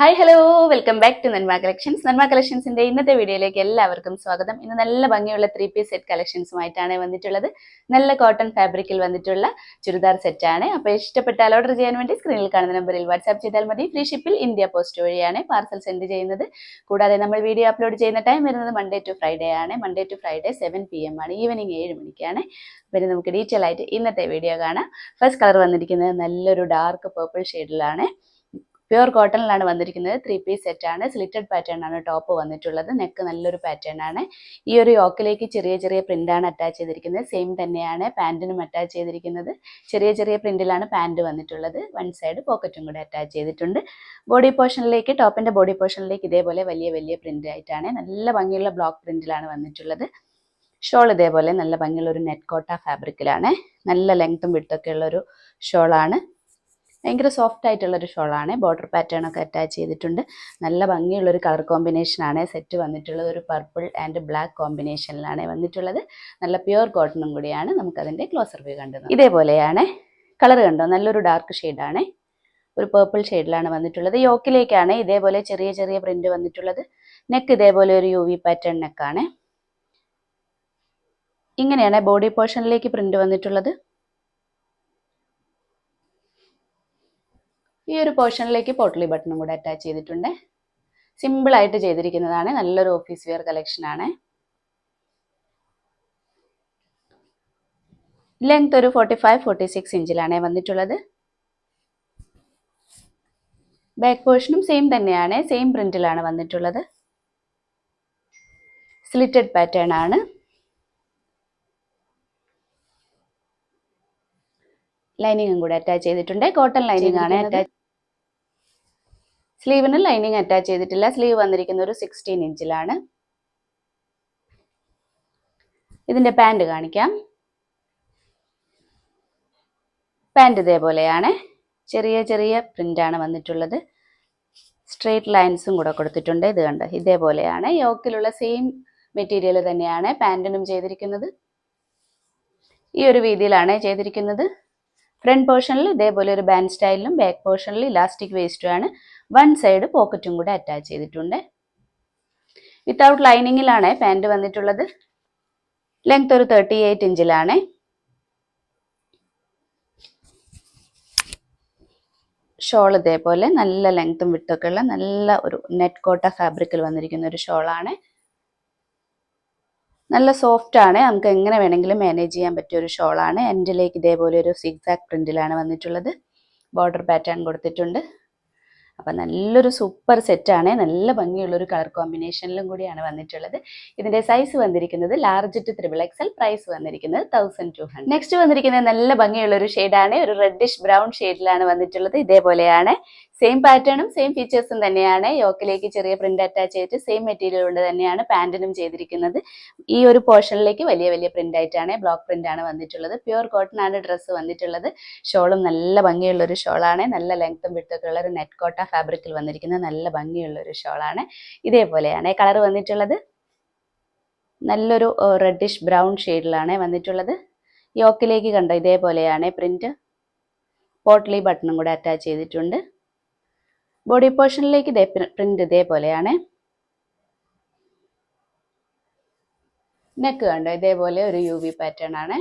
Hi hello welcome back to Nanma collections Nanma കളക്ഷൻസിന്റെ ഇന്നത്തെ വീഡിയോയിലേക്ക് എല്ലാവർക്കും സ്വാഗതം. ഇന്ന് നല്ല ഭംഗിയുള്ള ത്രീ പീസ് സെറ്റ് കളക്ഷൻസുമായിട്ടാണ് വന്നിട്ടുള്ളത്. നല്ല കോട്ടൺ ഫാബ്രിക്കിൽ വന്നിട്ടുള്ള ചുരിദാർ സെറ്റാണ് അപ്പോൾ ഇഷ്ടപ്പെട്ടാൽ ഓർഡർ ചെയ്യാൻ വേണ്ടി സ്ക്രീനിൽ കാണുന്ന നമ്പറിൽ വാട്സ്ആപ്പ് ചെയ്താൽ മതി. ഫ്രീ ഷിപ്പിൽ ഇന്ത്യ പോസ്റ്റ് വഴിയാണ് പാർസൽ സെൻഡ് ചെയ്യുന്നത്. കൂടാതെ നമ്മൾ വീഡിയോ അപ്ലോഡ് ചെയ്യുന്ന ടൈം വരുന്നത് മൺഡേ ടു ഫ്രൈഡേ ആണ്. Monday to Friday seven P M ആണ്. ഈവനിങ് ഏഴ് മണിക്കാണ്. പിന്നെ നമുക്ക് ഡീറ്റെയിൽ ആയിട്ട് ഇന്നത്തെ വീഡിയോ കാണാം. ഫസ്റ്റ് കളർ വന്നിരിക്കുന്നത് നല്ലൊരു ഡാർക്ക് പേർപ്പിൾ ഷെയ്ഡിലാണ് പ്യുവർ കോട്ടണിലാണ് വന്നിരിക്കുന്നത്. ത്രീ പീസ് സെറ്റ് ആണ്. സ്ലിറ്റഡ് പാറ്റേൺ ആണ് ടോപ്പ് വന്നിട്ടുള്ളത്. നെക്ക് നല്ലൊരു പാറ്റേൺ ആണ്. ഈ ഒരു യോക്കിലേക്ക് ചെറിയ ചെറിയ പ്രിന്റ് ആണ് അറ്റാച്ച് ചെയ്തിരിക്കുന്നത്. സെയിം തന്നെയാണ് പാന്റിനും അറ്റാച്ച് ചെയ്തിരിക്കുന്നത്. ചെറിയ ചെറിയ പ്രിന്റിലാണ് പാന്റ് വന്നിട്ടുള്ളത്. വൺ സൈഡ് പോക്കറ്റും കൂടെ അറ്റാച്ച് ചെയ്തിട്ടുണ്ട്. ബോഡി പോർഷനിലേക്ക് ടോപ്പിന്റെ ബോഡി പോർഷനിലേക്ക് ഇതേപോലെ വലിയ വലിയ പ്രിന്റ് ആയിട്ടാണ്. നല്ല ഭംഗിയുള്ള ബ്ലോക്ക് പ്രിന്റിലാണ് വന്നിട്ടുള്ളത്. ഷോൾ ഇതേപോലെ നല്ല ഭംഗിയുള്ള ഒരു നെറ്റ് കോട്ട ഫാബ്രിക്കിലാണ് നല്ല ലെങ്ത്തും വിട്ടൊക്കെ ഉള്ള ഒരു ഷോളാണ് ഭയങ്കര സോഫ്റ്റ് ആയിട്ടുള്ള ഒരു ഷോളാണ് ബോർഡർ പാറ്റേൺ ഒക്കെ അറ്റാച്ച് ചെയ്തിട്ടുണ്ട്. നല്ല ഭംഗിയുള്ള ഒരു കളർ കോമ്പിനേഷൻ ആണ്. സെറ്റ് വന്നിട്ടുള്ളത് ഒരു പർപ്പിൾ ആൻഡ് ബ്ലാക്ക് കോമ്പിനേഷനിലാണ് വന്നിട്ടുള്ളത്. നല്ല പ്യുവർ കോട്ടണും കൂടിയാണ് നമുക്കതിന്റെ ക്ലോസർ വ്യൂ കണ്ടത്. ഇതേപോലെയാണ് കളർ കണ്ടോ? നല്ലൊരു ഡാർക്ക് ഷെയ്ഡാണ് ഒരു പേർപ്പിൾ ഷെയ്ഡിലാണ് വന്നിട്ടുള്ളത്. യോക്കിലേക്കാണ് ഇതേപോലെ ചെറിയ ചെറിയ പ്രിന്റ് വന്നിട്ടുള്ളത്. നെക്ക് ഇതേപോലെ ഒരു യു വി പാറ്റേൺ നെക്കാണ് ഇങ്ങനെയാണ് ബോഡി പോർഷനിലേക്ക് പ്രിന്റ് വന്നിട്ടുള്ളത്. ഈ ഒരു പോർഷനിലേക്ക് പോട്ടലി ബട്ടണും കൂടെ അറ്റാച്ച് ചെയ്തിട്ടുണ്ട്. സിമ്പിൾ ആയിട്ട് ചെയ്തിരിക്കുന്നതാണ്. നല്ലൊരു ഓഫീസ് വെയർ കളക്ഷൻ ആണ്. ലെങ്ത് ഒരു ഫോർട്ടി ഫൈവ് ഫോർട്ടി സിക്സ് ഇഞ്ചിലാണ് വന്നിട്ടുള്ളത് ബാക്ക് പോർഷനും സെയിം തന്നെയാണ്. സെയിം പ്രിന്റിലാണ് വന്നിട്ടുള്ളത്. സ്ലിറ്റഡ് പാറ്റേൺ ആണ്. ലൈനിങ്ങും കൂടെ അറ്റാച്ച് ചെയ്തിട്ടുണ്ട്. കോട്ടൺ ലൈനിങ് ആണ് അറ്റാച്ച് സ്ലീവിന് ലൈനിങ് അറ്റാച്ച് ചെയ്തിട്ടില്ല. സ്ലീവ് വന്നിരിക്കുന്ന ഒരു സിക്സ്റ്റീൻ ഇഞ്ചിലാണ് ഇതിന്റെ പാന്റ് കാണിക്കാം. പാന്റ് ഇതേപോലെയാണ്. ചെറിയ ചെറിയ പ്രിന്റ് ആണ് വന്നിട്ടുള്ളത്. സ്ട്രെയിറ്റ് ലൈൻസും കൂടെ കൊടുത്തിട്ടുണ്ട്. ഇത് കണ്ട്? ഇതേപോലെയാണ്. യോക്കിലുള്ള സെയിം മെറ്റീരിയൽ തന്നെയാണ് പാന്റിനും ചെയ്തിരിക്കുന്നത്. ഈ ഒരു രീതിയിലാണ് ചെയ്തിരിക്കുന്നത്. ഫ്രണ്ട് പോർഷനിൽ ഇതേപോലെ ഒരു ബാൻഡ് സ്റ്റൈലിലും ബാക്ക് പോർഷനിൽ ഇലാസ്റ്റിക് വേസ്റ്റും ആണ്. വൺ സൈഡ് പോക്കറ്റും കൂടെ അറ്റാച്ച് ചെയ്തിട്ടുണ്ട്. വിത്തൗട്ട് ലൈനിങ്ങിലാണ് പാന്റ് വന്നിട്ടുള്ളത്. ലെങ്ത് ഒരു തേർട്ടി എയ്റ്റ് ഇഞ്ചിലാണ്. ഷോൾ ഇതേപോലെ നല്ല ലെങ്ത്തും വിട്ടൊക്കെ ഉള്ള നല്ല ഒരു നെറ്റ് കോട്ട ഫാബ്രിക്കിൽ വന്നിരിക്കുന്ന ഒരു ഷോളാണ് നല്ല സോഫ്റ്റ് ആണ്. നമുക്ക് എങ്ങനെ വേണമെങ്കിലും മാനേജ് ചെയ്യാൻ പറ്റിയ ഒരു ഷോളാണ് എൻഡിലേക്ക് ഇതേപോലെ ഒരു സിക്സാക് പ്രിന്റിലാണ് വന്നിട്ടുള്ളത്. ബോർഡർ പാറ്റേൺ കൊടുത്തിട്ടുണ്ട്. അപ്പം നല്ലൊരു സൂപ്പർ സെറ്റാണ് നല്ല ഭംഗിയുള്ളൊരു കളർ കോമ്പിനേഷനിലും കൂടിയാണ് വന്നിട്ടുള്ളത്. ഇതിന്റെ സൈസ് വന്നിരിക്കുന്നത് large to triple XL price വന്നിരിക്കുന്നത് തൗസൻഡ് ടു ഹൺഡ്രഡ് നെക്സ്റ്റ് വന്നിരിക്കുന്നത് നല്ല ഭംഗിയുള്ളൊരു ഷെയ്ഡാണ് ഒരു റെഡിഷ് ബ്രൗൺ ഷെയ്ഡിലാണ് വന്നിട്ടുള്ളത്. ഇതേപോലെയാണ്. സെയിം പാറ്റേണും സെയിം ഫീച്ചേഴ്സും തന്നെയാണ്. യോക്കിലേക്ക് ചെറിയ പ്രിന്റ് അറ്റാച്ച് ചെയ്തിട്ട് സെയിം മെറ്റീരിയൽ കൊണ്ട് തന്നെയാണ് പാന്റിനും ചെയ്തിരിക്കുന്നത്. ഈ ഒരു പോർഷനിലേക്ക് വലിയ വലിയ പ്രിന്റ് ആയിട്ടാണ് ബ്ലോക്ക് പ്രിന്റ് ആണ് വന്നിട്ടുള്ളത്. പ്യുവർ കോട്ടൺ ആണ് ഡ്രസ്സ് വന്നിട്ടുള്ളത്. ഷോളും നല്ല ഭംഗിയുള്ള ഒരു ഷോളാണ് നല്ല ലെങ്ത്തും വിട്ടൊക്കെ ഉള്ള ഒരു നെറ്റ് കോട്ട ഫാബ്രിക്കിൽ വന്നിരിക്കുന്ന നല്ല ഭംഗിയുള്ള ഒരു ഷോളാണ് ഇതേപോലെയാണ് കളർ വന്നിട്ടുള്ളത്. നല്ലൊരു റെഡിഷ് ബ്രൗൺ ഷെയ്ഡിലാണ് വന്നിട്ടുള്ളത്. യോക്കിലേക്ക് കണ്ടോ ഇതേപോലെയാണ് പ്രിന്റ് പോട്ട്ലി ബട്ടണും കൂടെ അറ്റാച്ച് ചെയ്തിട്ടുണ്ട്. ബോഡി പോർഷനിലേക്ക് ഇതേ പ്രിന്റ് ഇതേപോലെയാണ്. നെക്ക് കണ്ടോ? ഇതേപോലെ ഒരു യു വി പാറ്റേൺ ആണ്.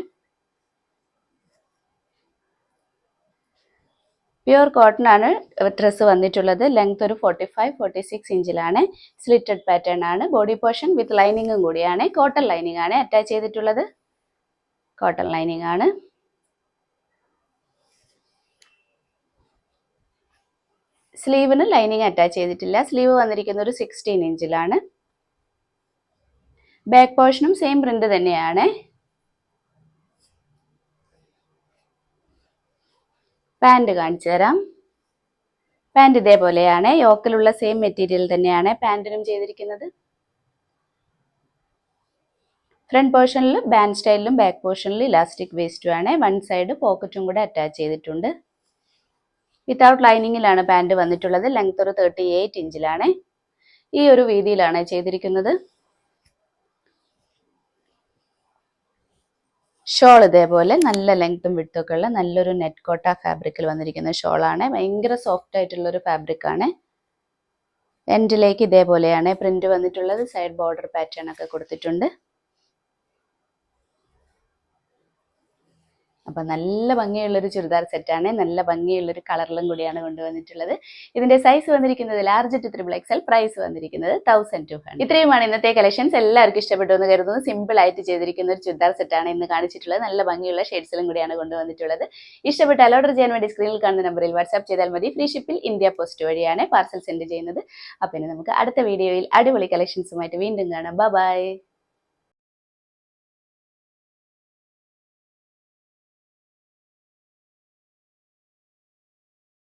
പ്യുവർ കോട്ടൺ ആണ് ഡ്രസ്സ് വന്നിട്ടുള്ളത്. ലെങ്ത് ഒരു ഫോർട്ടി ഫൈവ് ഫോർട്ടി സിക്സ് ഇഞ്ചിലാണ് സ്ലിറ്റഡ് പാറ്റേൺ ആണ് ബോഡി പോർഷൻ വിത്ത് ലൈനിങ്ങും കൂടിയാണ്. കോട്ടൺ ലൈനിങ് ആണ് അറ്റാച്ച് ചെയ്തിട്ടുള്ളത്. കോട്ടൺ ലൈനിങ് ആണ്. സ്ലീവിന് ലൈനിങ് അറ്റാച്ച് ചെയ്തിട്ടില്ല. സ്ലീവ് വന്നിരിക്കുന്ന ഒരു സിക്സ്റ്റീൻ ഇഞ്ചിലാണ് ബാക്ക് പോർഷനും സെയിം പ്രിന്റ് തന്നെയാണ്. പാന്റ് കാണിച്ചു തരാം. പാന്റ് ഇതേപോലെയാണ്. യോക്കിലുള്ള സെയിം മെറ്റീരിയൽ തന്നെയാണ് പാൻറിനും ചെയ്തിരിക്കുന്നത്. ഫ്രണ്ട് പോർഷനിൽ ബാൻഡ് സ്റ്റൈലിലും ബാക്ക് പോർഷനിൽ ഇലാസ്റ്റിക് വേസ്റ്റുമാണ് വൺ സൈഡ് പോക്കറ്റും കൂടെ അറ്റാച്ച് ചെയ്തിട്ടുണ്ട്. വിത്തൗട്ട് ലൈനിങ്ങിലാണ് പാന്റ് വന്നിട്ടുള്ളത്. ലെങ്ത് ഒരു തേർട്ടി എയ്റ്റ് ഇഞ്ചിലാണ്. ഈ ഒരു വീതിയിലാണ് ചെയ്തിരിക്കുന്നത്. ഷോൾ ഇതേപോലെ നല്ല ലെങ്ത്തും വിട്ടുമൊക്കെ ഉള്ള നല്ലൊരു നെറ്റ് കോട്ട ഫാബ്രിക്കിൽ വന്നിരിക്കുന്ന ഷോളാണ് ഭയങ്കര സോഫ്റ്റ് ആയിട്ടുള്ള ഒരു ഫാബ്രിക് ആണ്. എൻഡിലേക്ക് ഇതേപോലെയാണ് പ്രിന്റ് വന്നിട്ടുള്ളത്. സൈഡ് ബോർഡർ പാറ്റേൺ ഒക്കെ കൊടുത്തിട്ടുണ്ട്. അപ്പം നല്ല ഭംഗിയുള്ളൊരു ചുരിദാർ സെറ്റാണ്. നല്ല ഭംഗിയുള്ളൊരു കളറിലും കൂടിയാണ് കൊണ്ടുവന്നിട്ടുള്ളത്. ഇതിന്റെ സൈസ് വന്നിരിക്കുന്നത് large to triple XL price വന്നിരിക്കുന്നത് തൗസൻഡ് ടു ഹൺഡ്രഡ് ഇത്രയുമാണ് ഇന്നത്തെ കളക്ഷൻസ് എല്ലാവർക്കും ഇഷ്ടപ്പെട്ടു എന്ന് കരുതുന്നു. സിമ്പിൾ ആയിട്ട് ചെയ്തിരിക്കുന്ന ഒരു ചുരിദാർ സെറ്റാണ് ഇന്ന് കാണിച്ചിട്ടുള്ളത്. നല്ല ഭംഗിയുള്ള ഷെയ്ഡ്സിലും കൂടിയാണ് കൊണ്ടുവന്നിട്ടുള്ളത്. ഇഷ്ടപ്പെട്ടാൽ ഓർഡർ ചെയ്യാൻ വേണ്ടി സ്ക്രീനിൽ കാണുന്ന നമ്പറിൽ വാട്സ്ആപ്പ് ചെയ്താൽ മതി. ഫ്രീ ഷിപ്പിൽ ഇന്ത്യ പോസ്റ്റ് വഴിയാണ് പാർസൽ സെൻഡ് ചെയ്യുന്നത്. അപ്പം നമുക്ക് അടുത്ത വീഡിയോയിൽ അടിപൊളി കളക്ഷൻസുമായിട്ട് വീണ്ടും കാണാം. ബൈ